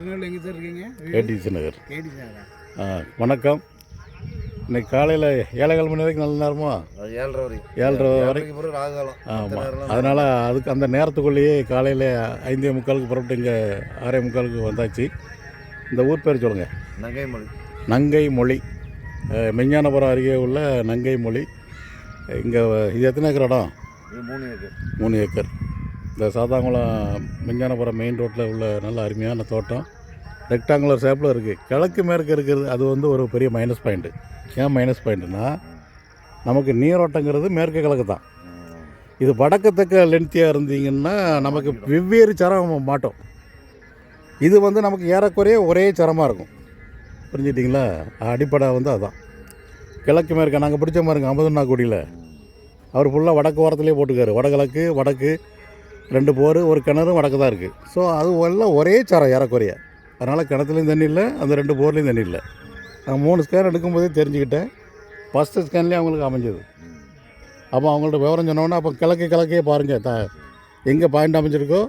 திருநெல்வேலி எங்கே சார் இருக்கீங்க? ஏடிசி நகர். ஆ, வணக்கம். இன்னைக்கு காலையில் ஏழைகால் மணி வரைக்கும் நல்ல நேரமா? அது ஏழரை வரைக்கும். ஏழரை வரைக்கும் பிறகு ராகாலம் மத்த ஆமாம் அதனால் அதுக்கு அந்த நேரத்துக்குள்ளேயே காலையில் ஐந்தே முக்காலுக்கு புறப்பட்டு இங்கே ஆறே முக்காலுக்கு வந்தாச்சு. இந்த ஊர் பேர் சொல்லுங்கள் நங்கைமொழி. நங்கை மொழி அஹ், மெஞ்ஞானபுரம் அருகே உள்ள நங்கை மொழி இங்கே இது எத்தனை ஏக்கர் இடம்? இது மூணு ஏக்கர். மூணு ஏக்கர். இந்த சாத்தாங்குளம் மிஞ்சானபுரம் மெயின் ரோட்டில் உள்ள நல்ல அருமையான தோட்டம். ரெக்டாங்குலர் ஷேப்பில் இருக்குது கிழக்கு மேற்கு இருக்கிறது அது வந்து ஒரு பெரிய மைனஸ் பாயிண்ட்டு ஏன் மைனஸ் பாயிண்ட்டுன்னா நமக்கு நீரோட்டங்கிறது மேற்கு கிழக்கு தான். இது வடக்கு தக்க லென்த்தியாக இருந்தீங்கன்னா நமக்கு வெவ்வேறு சரம் மாட்டோம். இது வந்து நமக்கு ஏறக்குறைய ஒரே சரமாக இருக்கும். புரிஞ்சுட்டிங்களா அடிப்படை வந்து அதுதான் கிழக்கு மேற்கு நாங்கள் பிடிச்ச மாதிரி இருக்கோம் அமுதண்ணா குடியில் அவர் ஃபுல்லாக வடக்கு ஓரத்துலேயே போட்டுக்காரு. வடகிழக்கு வடக்கு ரெண்டு போர் ஒரு கிணறும் வடக்கு தான் இருக்குது ஸோ அது எல்லாம் ஒரே சாரம் ஏறக்குறைய. அதனால் கிணத்துலையும் தண்ணி இல்லை அந்த ரெண்டு போர்லேயும் தண்ணி இல்லை. நான் மூணு ஸ்கேன் எடுக்கும்போதே தெரிஞ்சுக்கிட்டேன். ஃபஸ்ட்டு ஸ்கேன்லேயே அவங்களுக்கு அமைஞ்சது. அப்போ அவங்கள்ட்ட விவரம் சொன்னோன்னே அப்போ கிழக்கு கிழக்கே பாருங்கள் த எங்கே பாயிண்ட் அமைஞ்சிருக்கோ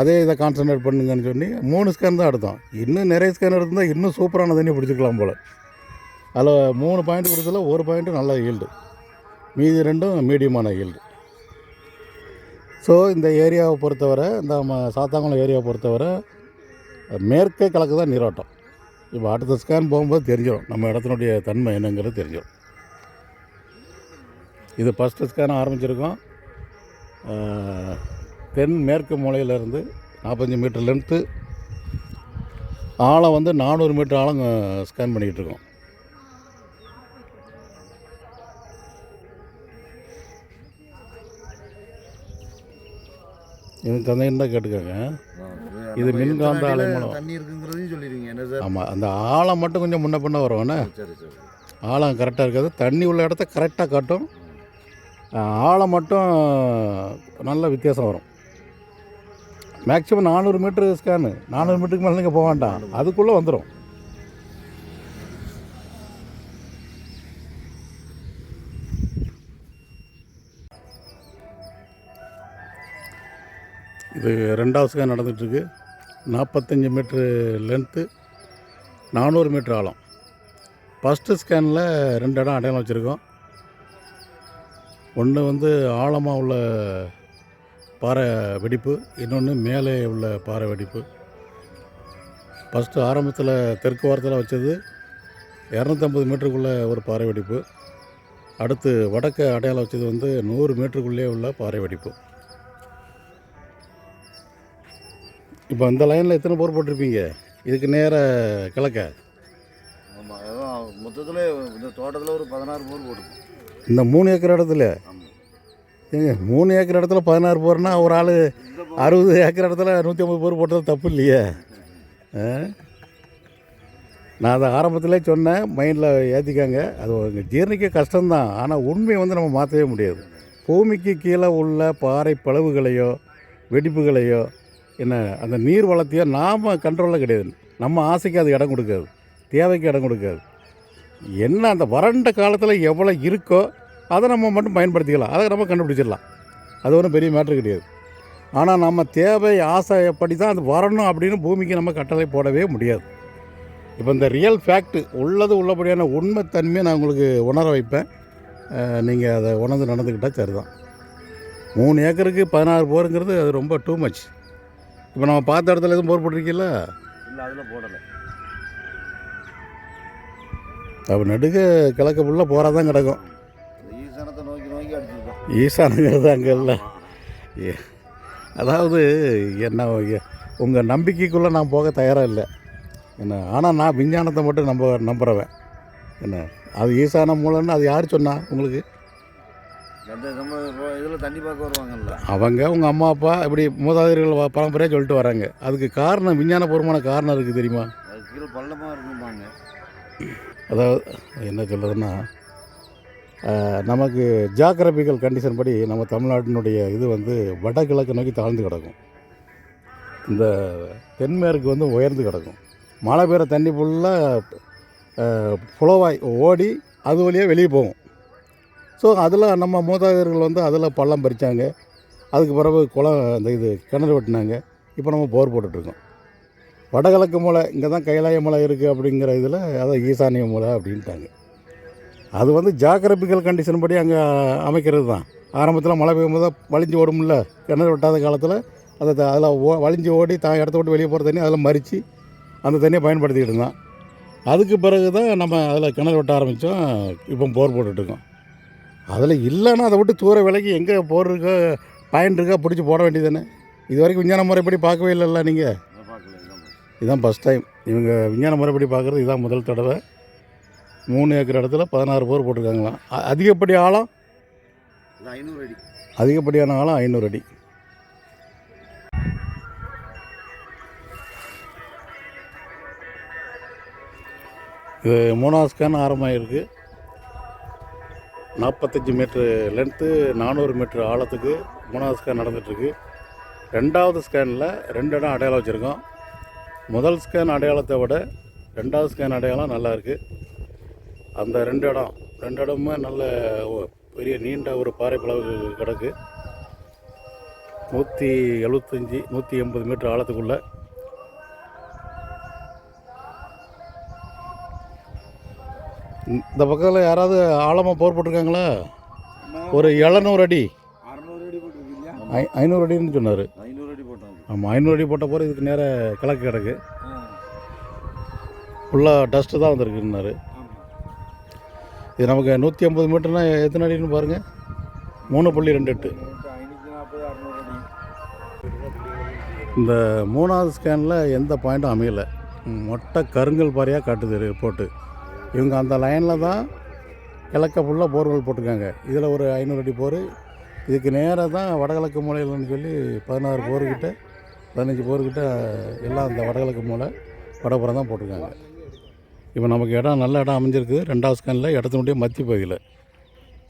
அதே இதை கான்சன்ட்ரேட் பண்ணுங்கன்னு சொல்லி மூணு ஸ்கேன் தான் எடுத்தோம். இன்னும் நிறைய ஸ்கேன் எடுத்திருந்தால் இன்னும் சூப்பரான தண்ணி பிடிச்சிக்கலாம் போல். அதில் மூணு பாயிண்ட் கொடுத்ததில் ஒரு பாயிண்ட்டு நல்ல ஈல்டு மீதி ரெண்டும் மீடியமான ஈல்டு ஸோ இந்த ஏரியாவை பொறுத்தவரை இந்த ம- சாத்தாங்குளம் ஏரியாவை பொறுத்தவரை மேற்கே கிழக்கு தான் நீரோட்டம். இப்போ அடுத்த ஸ்கேன் போகும்போது தெரிஞ்சிடும் நம்ம இடத்தினுடைய தன்மை என்னங்கிறது தெரிஞ்சிடும் இது ஃபஸ்ட்டு ஸ்கேன் ஆரம்பிச்சிருக்கோம். தென் மேற்கு மூலையிலேருந்து நாற்பத்தஞ்சு மீட்டர் லென்த்து ஆழம் வந்து நானூறு மீட்டர் ஆழம் ஸ்கேன் பண்ணிக்கிட்டு இருக்கோம். இது தந்தைன்னு தான் கேட்டுக்கோங்க. இது மின்காந்த. தண்ணி இருக்குங்கிறதையும் என்ன சார்? ஆமாம் அந்த ஆழம் மட்டும் கொஞ்சம் முன்ன பின்ன வரும்ண்ணே சரி சரி ஆழம் கரெக்டாக இருக்காது. தண்ணி உள்ள இடத்த கரெக்டாக காட்டும். ஆழம் மட்டும் நல்ல வித்தியாசம் வரும். மேக்ஸிமம் நானூறு மீட்ரு ஸ்கேனு நானூறு மீட்டருக்கு மேலே நீங்கள் போக வேண்டாம். அதுக்குள்ளே வந்துடும் இது ரெண்டாவது ஸ்கேன் நடந்துகிட்ருக்கு. நாற்பத்தஞ்சு மீட்ரு லென்த்து நானூறு மீட்ரு ஆழம். ஃபஸ்ட்டு ஸ்கேனில் ரெண்டு இடம் அடையாளம் வச்சுருக்கோம். ஒன்று வந்து ஆழமாக உள்ள பாறை வெடிப்பு இன்னொன்று மேலே உள்ள பாறை வெடிப்பு. ஃபஸ்ட்டு ஆரம்பத்தில் தெற்கு வாரத்தில் வச்சது இரநூத்தம்பது மீட்டருக்குள்ளே ஒரு பாறை வெடிப்பு. அடுத்து வடக்கு அடையாளம் வச்சது வந்து நூறு மீட்டருக்குள்ளே உள்ள பாறை வெடிப்பு. இப்போ இந்த லைனில் எத்தனை போர் போட்டிருப்பீங்க? இதுக்கு நேர கிழக்க ஆமாம் அதான் மொத்தத்தில் இந்த தோட்டத்தில் ஒரு பதினாறு போர் போட்டுருக்கோம். இந்த மூணு ஏக்கர் இடத்துல? ஏங்க மூணு ஏக்கர் இடத்துல பதினாறு போர்னா ஒரு ஆள் அறுபது ஏக்கர் இடத்துல நூற்றி ஐம்பது போர் போட்டது தப்பு இல்லையே? நான் அதை ஆரம்பத்திலே சொன்னேன் மைண்டில் ஏற்றிக்காங்க அது ஒரு ஜீரணிக்க கஷ்டம்தான். ஆனால் உண்மையை வந்து நம்ம மாற்றவே முடியாது. பூமிக்கு கீழே உள்ள பாறை பிளவுகளையோ வெடிப்புகளையோ என்ன அந்த நீர் வளத்தையோ நாம் கண்ட்ரோலில் கிடையாது. நம்ம ஆசைக்கு அது இடம் கொடுக்காது. தேவைக்கு இடம் கொடுக்காது. என்ன அந்த வறண்ட காலத்தில் எவ்வளோ இருக்கோ அதை நம்ம மட்டும் பயன்படுத்திக்கலாம். அதை நம்ம கண்டுபிடிச்சிடலாம். அது ஒன்றும் பெரிய மேட்ரு கிடையாது. ஆனால் நம்ம தேவை ஆசைப்படி தான் அது வரணும் அப்படின்னு பூமிக்கு நம்ம கட்டளை போடவே முடியாது. இப்போ இந்த ரியல் ஃபேக்ட்டு உள்ளது உள்ளபடியான உண்மைத்தன்மையை நான் உங்களுக்கு உணர வைப்பேன். நீங்கள் அதை உணர்ந்து நடந்துக்கிட்டால் சரிதான். மூணு ஏக்கருக்கு பதினாறு போருங்கிறது அது ரொம்ப டூ மச் இப்போ நம்ம பார்த்த இடத்துல எதுவும் போர் போட்டிருக்கீங்களா இல்லை அதில் போடலை. அப்போ நடுக கிழக்க ஃபுல்லாக போகிறா தான் கிடக்கும். ஈசானத்தை நோக்கி நோக்கி அடிச்சிருக்கோம். ஈசானுங்கிறது அங்கே இல்லை. ஏ, அதாவது என்ன உங்கள் நம்பிக்கைக்குள்ளே நான் போக தயாராக இல்லை. என்ன ஆனால் நான் விஞ்ஞானத்தை மட்டும் நம்ப நம்புகிறவன் என்ன அது ஈசான மூலம்னு அது யார் சொன்னா உங்களுக்கு? இதில் தண்ணி பார்க்க வருவாங்கல்ல. அவங்க உங்கள் அம்மா அப்பா இப்படி மூதாதையர்கள் பரம்பரையாக சொல்லிட்டு வராங்க. அதுக்கு காரணம் விஞ்ஞானபூர்வமான காரணம் இருக்குது தெரியுமா? அது கீழே பள்ளமாக இருக்கும்பாங்க. அதாவது என்ன சொல்கிறதுன்னா நமக்கு ஜாகிரபிக்கல் கண்டிஷன் படி நம்ம தமிழ்நாட்டினுடைய இது வந்து வடகிழக்கு நோக்கி தாழ்ந்து கிடக்கும். இந்த தென்மேற்கு வந்து உயர்ந்து கிடக்கும். மழை பெய்கிற தண்ணி ஃபுல்லாக புலவாய் ஓடி அது வழியாக வெளியே போகும். ஸோ அதில் நம்ம மூதாதையர்கள் வந்து அதில் பள்ளம் பறித்தாங்க அதுக்கு பிறகு குளம் அந்த இது கிணறு வெட்டினாங்க. இப்போ நம்ம போர் போட்டுட்ருக்கோம். வடகிழக்கு மூலை இங்கே தான் கைலாய மலை இருக்குது அப்படிங்கிற இதில் அதான் ஈசானிய மலை அப்படின்ட்டாங்க. அது வந்து ஜாகிரபிக்கல் கண்டிஷன் படி அங்கே அமைக்கிறது தான். ஆரம்பத்தில் மழை பெய்யும்போது தான் வலிஞ்சு ஓடும்ல கிணறு வெட்டாத காலத்தில் அதை த- அதில் ஓ வலிஞ்சு ஓடி தான் இடத்த விட்டு வெளியே போகிற தண்ணி அதில் மறித்து அந்த தண்ணியை பயன்படுத்திக்கிட்டு இருந்தான். அதுக்கு பிறகு தான் நம்ம அதில் கிணறு வெட்ட ஆரம்பித்தோம். இப்போ போர் போட்டுட்ருக்கோம். அதில் இல்லைன்னா அதை விட்டு தூர விலைக்கு எங்கே போர் இருக்கோ பயன் இருக்கோ பிடிச்சி போட வேண்டியதானே இது வரைக்கும் விஞ்ஞான முறைப்படி பார்க்கவே இல்லைல்ல நீங்கள் இதுதான் ஃபஸ்ட் டைம் இவங்க விஞ்ஞான முறைப்படி பார்க்குறது இதுதான் முதல் தடவை. மூணு ஏக்கர் இடத்துல பதினாறு போர் போட்டிருக்காங்களாம். அதிகப்படி ஆழம்? ஐநூறு அடி அதிகப்படியான ஆழம் ஐநூறு அடி. இது மூணாவது ஸ்கேன் ஆரம்பமாயிருக்கு. நாற்பத்தஞ்சு மீட்ரு லென்த்து நானூறு மீட்ரு ஆழத்துக்கு மூணாவது ஸ்கேன் நடந்துகிட்ருக்கு ரெண்டாவது ஸ்கேனில் ரெண்டு இடம் அடையாளம் வச்சுருக்கோம். முதல் ஸ்கேன் அடையாளத்தை விட ரெண்டாவது ஸ்கேன் அடையாளம் நல்லா இருக்குது அந்த ரெண்டு இடம் ரெண்டு இடமுமே நல்ல பெரிய நீண்ட ஒரு பாறை பிளவு கிடக்கு. நூற்றி எழுபத்தஞ்சி நூற்றி எண்பது மீட்ரு ஆழத்துக்குள்ளே இந்த- பக்கத்தில் யாராவது ஆழமாக போர் போட்டிருக்காங்களா? ஒரு எழுநூறு அடி. ஐ ஐநூறு அடின்னு சொன்னார். ஆமாம் ஐநூறு அடி போட்ட போகிற இதுக்கு நேர கிழக்கு கிடக்கு ஃபுல்லாக டஸ்ட்டு தான் வந்திருக்குன்னாரு. இது நமக்கு நூற்றி ஐம்பது மீட்டர்னா எத்தனை அடின்னு பாருங்கள் மூணு புள்ளி ரெண்டு எட்டு. இந்த மூணாவது ஸ்கேனில் எந்த பாயிண்ட்டும் அமையலை. மொட்டை கருங்கல் பாறையாக காட்டுது ரிப்போர்ட்டு இவங்க அந்த லைனில் தான் கிழக்க ஃபுல்லாக போர்வெல் போட்டிருக்காங்க. இதில் ஒரு ஐநூறு அடி போர். இதுக்கு நேராக தான் வடகிழக்கு மூலையில்னு சொல்லி பதினாறு போர்கிட்ட பதினஞ்சு போர்கிட்ட எல்லாம் அந்த வடகிழக்கு மூலை வடபுறம் தான் போட்டிருக்காங்க. இப்போ நமக்கு இடம் நல்ல இடம் அமைஞ்சிருக்கு ரெண்டாவது ஸ்கேனில் இடத்தினுடைய மத்திய பகுதியில்.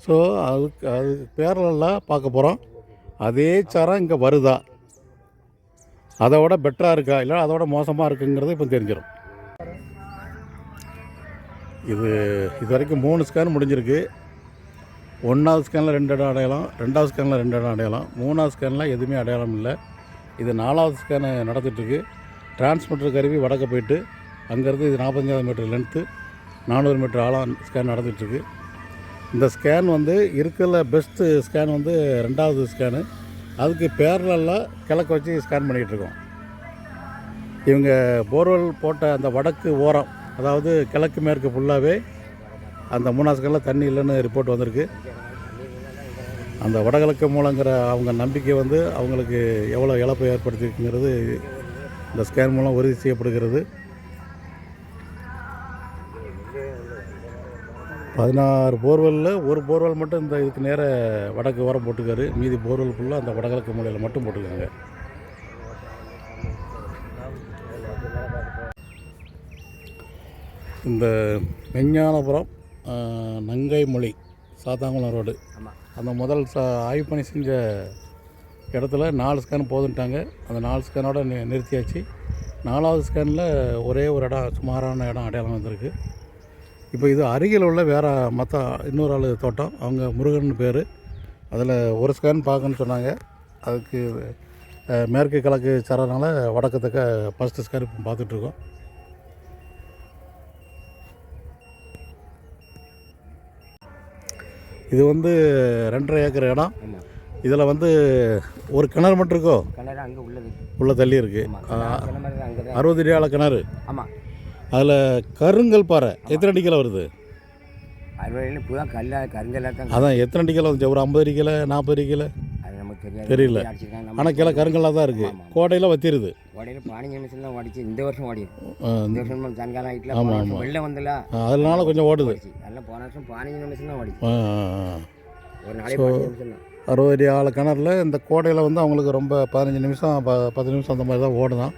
ஸோ அதுக்கு அது பேரலெல்லாம் பார்க்க போகிறோம் அதே சரம் இங்கே வருதா? அதை விட பெட்டராக இருக்கா? இல்லை அதோட மோசமாக இருக்குங்கிறது இப்போ தெரிஞ்சிடும் இது இது வரைக்கும் மூணு ஸ்கேன் முடிஞ்சிருக்கு. ஒன்றாவது ஸ்கேனில் ரெண்டு இடம் அடையலாம் ரெண்டாவது ஸ்கேனில் ரெண்டு இடம் அடையலாம். மூணாவது ஸ்கேனில் எதுவுமே அடையாளம் இல்லை. இது நாலாவது ஸ்கேனு நடந்துகிட்ருக்கு டிரான்ஸ்மிட்டர் கருவி வடக்க போயிட்டு அங்கேருந்து இது நாற்பத்தஞ்சாவது மீட்டர் லென்த்து நானூறு மீட்டர் ஆழம் ஸ்கேன் நடந்துகிட்ருக்கு இந்த ஸ்கேன் வந்து இருக்கிற பெஸ்ட்டு ஸ்கேன் வந்து ரெண்டாவது ஸ்கேனு. அதுக்கு பேரலாக கிழக்கு வச்சு ஸ்கேன் பண்ணிகிட்டு இருக்கோம். இவங்க போர்வெல் போட்ட அந்த வடக்கு ஓரம் அதாவது கிழக்கு மேற்கு ஃபுல்லாகவே அந்த மூணாவது தண்ணி இல்லைன்னு ரிப்போர்ட் வந்திருக்கு. அந்த வடகிழக்கு மூலங்கிற அவங்க நம்பிக்கை வந்து அவங்களுக்கு எவ்வளோ இழப்பு ஏற்படுத்திருக்குங்கிறது இந்த ஸ்கேன் மூலம் உறுதி செய்யப்படுகிறது. பதினாறு போர்வெல்லில் ஒரு போர்வெல் மட்டும் இந்த இதுக்கு நேர வடக்கு ஓரம் போட்டுக்காரு. மீதி போர்வெல் ஃபுல்லாக அந்த வடகிழக்கு மூலையில் மட்டும் போட்டுக்காங்க. இந்த மெஞ்ஞானபுரம் ஆஹ், நங்கை மொழி சாத்தாங்குளம் ரோடு. அந்த முதல் ச ஆய்வு பணி செஞ்ச இடத்துல நாலு ஸ்கேன் போதுன்ட்டாங்க. அந்த நாலு ஸ்கேனோட நி நிறுத்தியாச்சு. நாலாவது ஸ்கேனில் ஒரே ஒரு இடம் சுமாரான இடம் அடையாளம் வந்திருக்கு. இப்போ இது அருகில் உள்ள வேறு மற்ற இன்னொரு ஆள் தோட்டம். அவங்க முருகன் பேர். அதில் ஒரு ஸ்கேன் பார்க்கணுன்னு சொன்னாங்க. அதுக்கு மேற்கு கிழக்கு சரனால வடக்கத்துக்க ஃபஸ்ட்டு ஸ்கேன் இப்போ பார்த்துட்ருக்கோம் இது வந்து ரெண்டரை ஏக்கர் இடம். இதில் வந்து ஒரு கிணறு மட்டும் இருக்கோ? கிணறு அங்கே உள்ளது. உள்ள தள்ளி இருக்குது அறுபது அடி கிணறு. ஆமாம் அதில் கருங்கல் பாறை. எத்தனை அடி கிலோ வருது? அறுபது அதான் எத்தனை கிலோ வந்துச்சு? ஒரு ஐம்பது கிலோ நாற்பது கிலோ தெரியாது. தெரியல. ஆனால் கிலோ கருங்கல்லாக தான் இருக்குது. கோடையில் வத்திருது. உடையில பானிங்க நிமிஷம் தான் ஓடிச்சு. இந்த வருஷம் அஹ் இந்த வருஷம் தன்காலம் ஆகிட்டுல ஆமாம், போன. வெள்ளம் வந்தல. அதனால கொஞ்சம் ஓடுது. எல்லாம் போன வருஷம் பானிங்க நிமிஷம் தான் ஓடிச்சு. ஒரு நாளைக்கு பாஞ்சு நிமிஷம் தான் அறுபது அடி ஆழ கிணறுல இந்த கோடையில் வந்து அவங்களுக்கு ரொம்ப பதினஞ்சு நிமிஷம் ப பத்து நிமிஷம் அந்த மாதிரி தான் ஓடுதான்.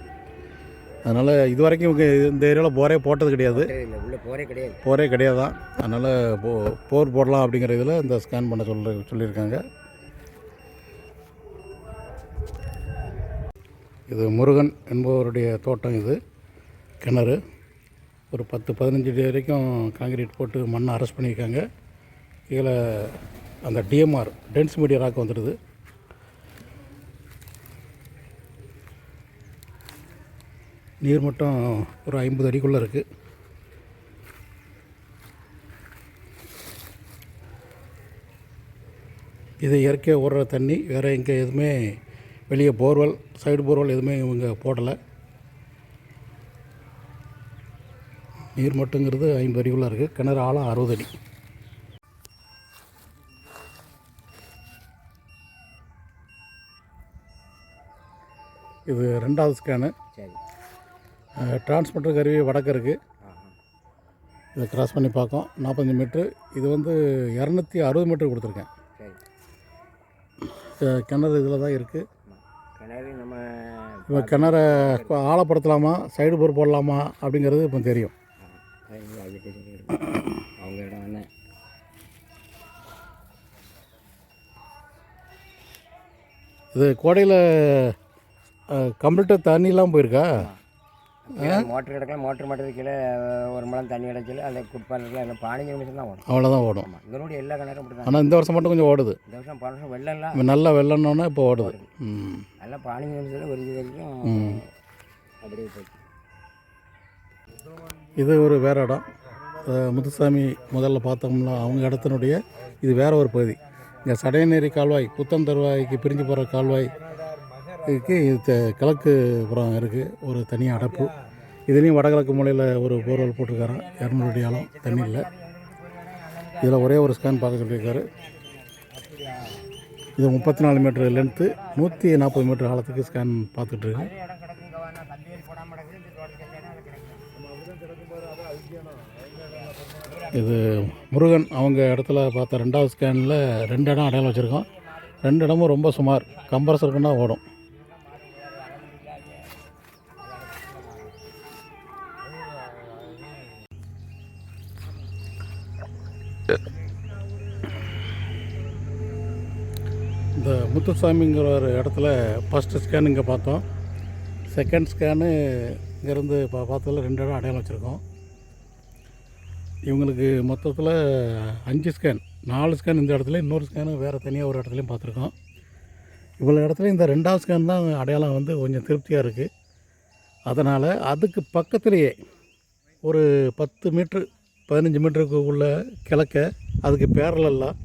அதனால் இது வரைக்கும் இவங்க இந்த ஏரியாவில் போரே போட்டது கிடையாது. இல்லை. உள்ள போரே கிடையாது. போரே கிடையாது தான் அதனால் போ போர் போடலாம் அப்படிங்கிற இதில் இந்த ஸ்கேன் பண்ண சொல்ல சொல்லியிருக்காங்க. இது முருகன் என்பவருடைய தோட்டம் இது கிணறு. ஒரு பத்து பதினஞ்சு அடி வரைக்கும் காங்கிரீட் போட்டு மண்ணை அரெஸ்ட் பண்ணியிருக்காங்க. கீழே அந்த டிஎம்ஆர் டென்ஸ் மீடியா ராக் வந்துடுது. நீர் மட்டம் ஒரு ஐம்பது அடிக்குள்ளே இருக்குது இது இயற்கையாக ஓடுற தண்ணி வேறு எங்கே எதுவுமே வெளியே போர்வெல் சைடு போர்வெல் எதுவுமே இவங்க போடலை. நீர் மட்டங்கிறது ஐம்பது அடிக்குள்ளே இருக்குது கிணறு ஆழம் அறுபது அடி. இது ரெண்டாவது ஸ்கேனு டிரான்ஸ்மிட்டர் கருவி வடக்கு இருக்குது இதை கிராஸ் பண்ணி பார்க்கோம். நாற்பத்தஞ்சு மீட்ரு இது வந்து இரநூத்தி அறுபது மீட்டர் கொடுத்துருக்கேன். கிணறு இதில் தான் இருக்குது. கிணறு நம்ம இப்போ கிணற ஆழப்படுத்தலாமா? சைடு போர் போடலாமா? அப்படிங்கிறது இப்போ தெரியும். அவங்க இடம் என்ன? இது கோடையில் கம்ப்ளீட்டாக தண்ணிலாம் போயிருக்கா? மோட்டர் கிடக்கலாம் மோட்டர் மாட்டுறது கீழே ஒரு மலம் தண்ணி கிடச்சல அதில் குட்பானில் அதில் பதினஞ்சு நிமிஷம் தான் ஓடும். அவ்வளோதான் ஓடும். ஆமாம் இவனுடைய எல்லா கிணறும் அப்படி தான் ஆனால் இந்த வருஷம் மட்டும் கொஞ்சம் ஓடுது. இந்த வருஷம் போன வருஷம் வெள்ளம்லாம் நல்லா வெள்ளம்னோன்னே இப்போ ஓடுது. எல்லாம் பதினஞ்சு நிமிஷத்தில் ஒரு இது வரைக்கும். அப்படியே போச்சு. இது ஒரு வேற இடம். முத்துசாமி முதல்ல பார்த்தோம்ல அவங்க இடத்தினுடைய இது வேற ஒரு பகுதி. இங்கே சடையநேரி கால்வாய் புத்தன் தருவாய்க்கு பிரிஞ்சு போகிற கால்வாய் இதுக்கு இது கிழக்கு புறம் இருக்குது ஒரு தனி அடைப்பு. இதுலேயும் வடகிழக்கு மூலையில் ஒரு போர்வெல் போட்டிருக்காராம் இரநூறு அடி ஆழம் தண்ணி இல்லை இதில் ஒரே ஒரு ஸ்கேன் பார்க்க சொல்லியிருக்காரு. இது முப்பத்தி நாலு மீட்டர் லென்த்து நூற்றி நாற்பது மீட்டர் ஆழத்துக்கு ஸ்கேன் பார்த்துட்ருக்கோம் இது முருகன் அவங்க இடத்துல பார்த்த ரெண்டாவது ஸ்கேனில் ரெண்டு இடம் அடையாளம் வச்சுருக்கோம் ரெண்டு இடமும் ரொம்ப சுமார். கம்ப்ரஸருக்குன்னா ஓடும். முத்துசாமிங்கிற ஒரு இடத்துல ஃபஸ்ட்டு ஸ்கேன் இங்கே பார்த்தோம். செகண்ட் ஸ்கேனு இங்கேருந்து பா பார்த்ததில் ரெண்டு இடம் அடையாளம் வச்சுருக்கோம். இவங்களுக்கு மொத்தத்தில் அஞ்சு ஸ்கேன் நாலு ஸ்கேன் இந்த இடத்துல இன்னொரு ஸ்கேனு வேறு தனியாக ஒரு இடத்துலையும் பார்த்துருக்கோம். இவ்வளோ இடத்துல இந்த ரெண்டாவது ஸ்கேன் தான் அடையாளம் வந்து கொஞ்சம் திருப்தியாக இருக்குது அதனால் அதுக்கு பக்கத்துலேயே ஒரு பத்து மீட்ரு பதினஞ்சு மீட்டருக்கு உள்ள கிழக்க அதுக்கு பேரலெல்லாம்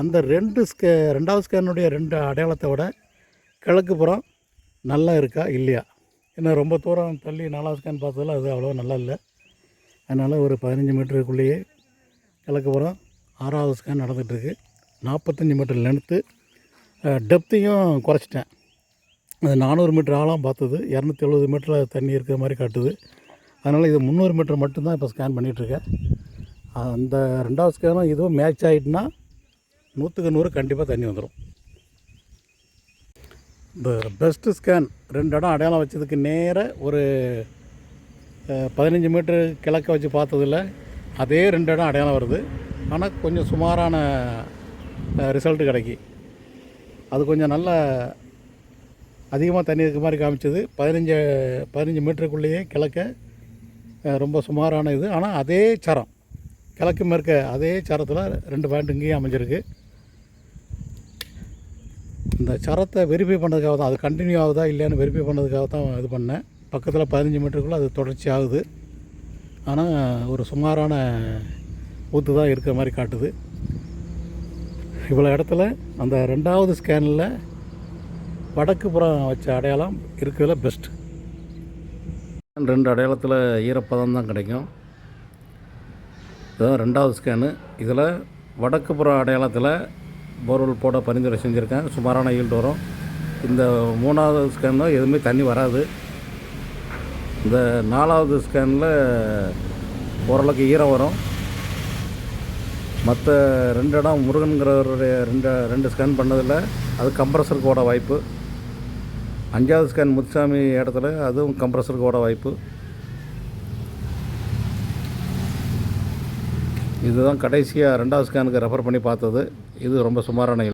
அந்த ரெண்டு ஸ்கே ரெண்டாவது ஸ்கேனுடைய ரெண்டு அடையாளத்தை விட கிழக்கு புறம் நல்லா இருக்கா இல்லையா? ஏன்னா ரொம்ப தூரம் தள்ளி நாலாவது ஸ்கேன் பார்த்ததில் அது அவ்வளோ நல்லா இல்லை. அதனால் ஒரு பதினஞ்சு மீட்டருக்குள்ளேயே கிழக்கு புறம் ஆறாவது ஸ்கேன் நடந்துகிட்ருக்கு. நாற்பத்தஞ்சு மீட்டர் லென்த்து டெப்த்தையும் குறைச்சிட்டேன். அது நானூறு மீட்டர் ஆழம் பார்த்தது இரநூத்தி எழுபது மீட்டரில் தண்ணி இருக்கிற மாதிரி காட்டுது. அதனால் இது முந்நூறு மீட்டர் மட்டும்தான் இப்போ ஸ்கேன் பண்ணிகிட்ருக்கேன். அந்த ரெண்டாவது ஸ்கேனும் இதுவும் மேட்ச் ஆகிட்டுனா நூற்றுக்கு நூறு கண்டிப்பாக தண்ணி வந்துடும் இந்த பெஸ்ட்டு ஸ்கேன் ரெண்டு இடம் அடையாளம் வச்சதுக்கு நேராக ஒரு பதினஞ்சு மீட்டர் கிழக்க வச்சு பார்த்ததில் அதே ரெண்டு இடம் அடையாளம் வருது. ஆனால் கொஞ்சம் சுமாரான ரிசல்ட்டு கிடைக்கி. அது கொஞ்சம் நல்ல அதிகமாக தண்ணி இருக்க மாதிரி காமிச்சது. பதினஞ்சு பதினஞ்சு மீட்டருக்குள்ளேயே கிழக்க ரொம்ப சுமாரான இது. ஆனால் அதே சரம் கிழக்கு மேற்க அதே சரத்தில் ரெண்டு பாயிண்ட் இங்கேயும் அமைஞ்சிருக்கு. இந்த சரத்தை வெரிஃபை பண்ணதுக்காக தான் அது கண்டினியூ ஆகுதா இல்லையான்னு வெரிஃபை பண்ணதுக்காக தான் இது பண்ணேன். பக்கத்தில் பதினஞ்சு மீட்டருக்குள்ளே அது தொடர்ச்சி ஆகுது. ஆனால் ஒரு சுமாரான ஊற்று தான் இருக்கிற மாதிரி காட்டுது. இவ்வளோ இடத்துல அந்த ரெண்டாவது ஸ்கேனில் வடக்கு புறம் வச்ச அடையாளம் இருக்கிறதுல பெஸ்ட் ரெண்டு அடையாளத்தில் ஈரப்பதம் தான் கிடைக்கும். இதுதான் ரெண்டாவது ஸ்கேனு இதில் வடக்கு புற அடையாளத்தில் போர்வெல் போட பரிந்துரை செஞ்சுருக்கேன். சுமாரான ஈல்டு வரும். இந்த மூணாவது ஸ்கேனில் எதுவுமே தண்ணி வராது. இந்த நாலாவது ஸ்கேனில் ஓரளவுக்கு ஈரம் வரும். மற்ற ரெண்டு இடம் முருகனுங்கிறவருடைய ரெண்டு ரெண்டு ஸ்கேன் பண்ணதில் அது கம்ப்ரஸருக்கு ஓட வாய்ப்பு. அஞ்சாவது ஸ்கேன் முத்துசாமி இடத்துல அதுவும் கம்ப்ரஸருக்கு ஓட வாய்ப்பு. இதுதான் கடைசியாக ரெண்டாவது ஸ்கேனுக்கு ரெஃபர் பண்ணி பார்த்தது. இது ரொம்ப சுமாரான